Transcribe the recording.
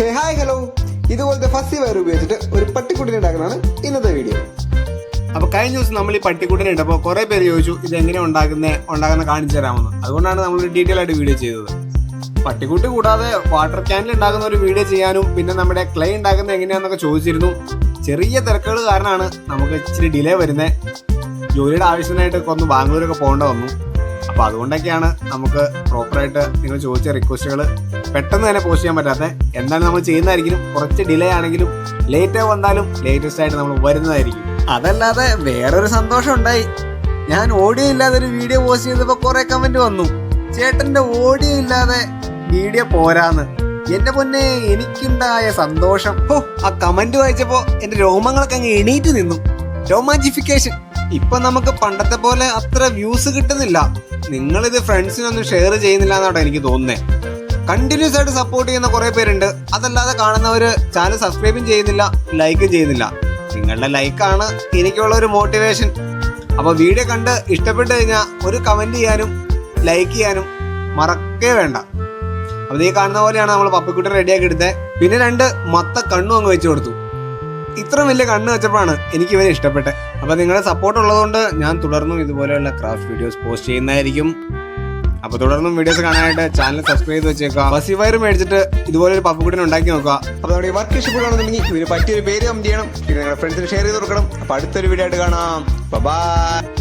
ഹേ hi hello ഇതുപോലത്തെ fuzzy wire ഉപയോഗിച്ചിട്ട് ഒരു പട്ടിക്കുട്ടിനെ ഉണ്ടാക്കുന്നതാണ് ഇന്നത്തെ വീഡിയോ അപ്പൊ കഴിഞ്ഞ ദിവസം നമ്മൾ ഈ പട്ടിക്കുട്ടിനെ ഇട്ടപ്പോൾ കുറെ പേര് ചോദിച്ചു ഇത് എങ്ങനെ ഉണ്ടാക്കുന്നേ? ഉണ്ടാക്കുന്ന കാണിച്ചു തരാമെന്ന്. അതുകൊണ്ടാണ് നമ്മൾ ഡീറ്റെയിൽ ആയിട്ട് വീഡിയോ ചെയ്തത്. പട്ടിക്കുട്ടി കൂടാതെ വാട്ടർ ക്യാനിൽ ഉണ്ടാക്കുന്ന ഒരു വീഡിയോ ചെയ്യാനും പിന്നെ നമ്മുടെ ക്ലേ ഉണ്ടാക്കുന്നത് എങ്ങനെയാണെന്നൊക്കെ ചോദിച്ചിരുന്നു. ചെറിയ തിരക്കുകൾ കാരണമാണ് നമുക്ക് ഇച്ചിരി ഡിലേ വരുന്നത് ജോലിയുടെ ആവശ്യത്തിനായിട്ട് ഒന്ന് ബാംഗ്ലൂരൊക്കെ പോകേണ്ട വന്നു. അപ്പൊ അതുകൊണ്ടൊക്കെയാണ് നമുക്ക് പ്രോപ്പറായിട്ട് നിങ്ങൾ ചോദിച്ച റിക്വസ്റ്റുകൾ പെട്ടെന്ന് തന്നെ പോസ്റ്റ് ചെയ്യാൻ പറ്റാത്ത. എന്താണ് നമ്മൾ ചെയ്യുന്നതായിരിക്കും. കുറച്ച് ഡിലേ ആണെങ്കിലും ലേറ്റ് വന്നാലും ലേറ്റസ്റ്റ് ആയിട്ട് നമ്മൾ വരുന്നതായിരിക്കും. അതല്ലാതെ വേറൊരു സന്തോഷം ഉണ്ടായി. ഞാൻ ഓഡിയോ ഇല്ലാതെ ഒരു വീഡിയോ പോസ്റ്റ് ചെയ്തപ്പോൾ കുറെ കമന്റ് വന്നു. ചേട്ടന്റെ ഓഡിയോ ഇല്ലാതെ വീഡിയോ പോരാന്ന്. എന്റെ പൊന്നെ എനിക്കുണ്ടായ സന്തോഷം. ഓ ആ കമന്റ് വായിച്ചപ്പോ എന്റെ രോമങ്ങളൊക്കെ അങ്ങ് എണീറ്റ് നിന്നു. രോമാഞ്ചിഫിക്കേഷൻ. ഇപ്പൊ നമുക്ക് പണ്ടത്തെ പോലെ അത്ര വ്യൂസ് കിട്ടുന്നില്ല. നിങ്ങൾ ഇത് ഫ്രണ്ട്സിനൊന്നും ഷെയർ ചെയ്യുന്നില്ല എന്നാണ് എനിക്ക് തോന്നുന്നത് കണ്ടിന്യൂസ് ആയിട്ട് സപ്പോർട്ട് ചെയ്യുന്ന കുറെ പേരുണ്ട്. അതല്ലാതെ കാണുന്നവര് ചാനൽ സബ്സ്ക്രൈബും ചെയ്യുന്നില്ല ലൈക്കും ചെയ്യുന്നില്ല. നിങ്ങളുടെ ലൈക്കാണ് എനിക്കുള്ള ഒരു മോട്ടിവേഷൻ അപ്പൊ വീഡിയോ കണ്ട് ഇഷ്ടപ്പെട്ട് കഴിഞ്ഞാൽ ഒരു കമന്റ് ചെയ്യാനും ലൈക്ക് ചെയ്യാനും മറക്കേ വേണ്ട. അപ്പൊ ഈ കാണുന്ന പോലെയാണ് നമ്മൾ പപ്പിക്കുട്ടി റെഡിയാക്കി എടുത്തത് പിന്നെ രണ്ട് മത്ത കണ്ണും അങ്ങ് വെച്ചു കൊടുത്തു. ഇത്ര വലിയ കണ്ണ് വെച്ചപ്പോഴാണ് എനിക്ക് ഇവരെ ഇഷ്ടപ്പെട്ടത്. അപ്പോൾ നിങ്ങളുടെ സപ്പോർട്ട് ഉള്ളതുകൊണ്ട് ഞാൻ തുടർന്നും ഇതുപോലെയുള്ള ക്രാഫ്റ്റ് വീഡിയോസ് പോസ്റ്റ് ചെയ്യുന്നതായിരിക്കും. അപ്പൊ തുടർന്നും വീഡിയോസ് കാണാനായിട്ട് ചാനൽ സബ്സ്ക്രൈബ് ചെയ്ത് വെച്ചേക്കുക. ബസി വയർ മേടിച്ചിട്ട് ഇതുപോലെ ഒരു പപ്പുകുട്ടിനെ ഉണ്ടാക്കി നോക്കുക. അപ്പോൾ നമ്മുടെ വർക്ക് ഇഷ്ടപ്പെടുകയാണെന്നുണ്ടെങ്കിൽ ഇതിന് പറ്റിയൊരു പേര് കമന്റ് ചെയ്യണം. പിന്നെ നിങ്ങളുടെ ഫ്രണ്ട്സിന് ഷെയർ ചെയ്ത് കൊടുക്കണം. അപ്പോൾ അടുത്തൊരു വീഡിയോ ആയിട്ട് കാണാം. ബൈ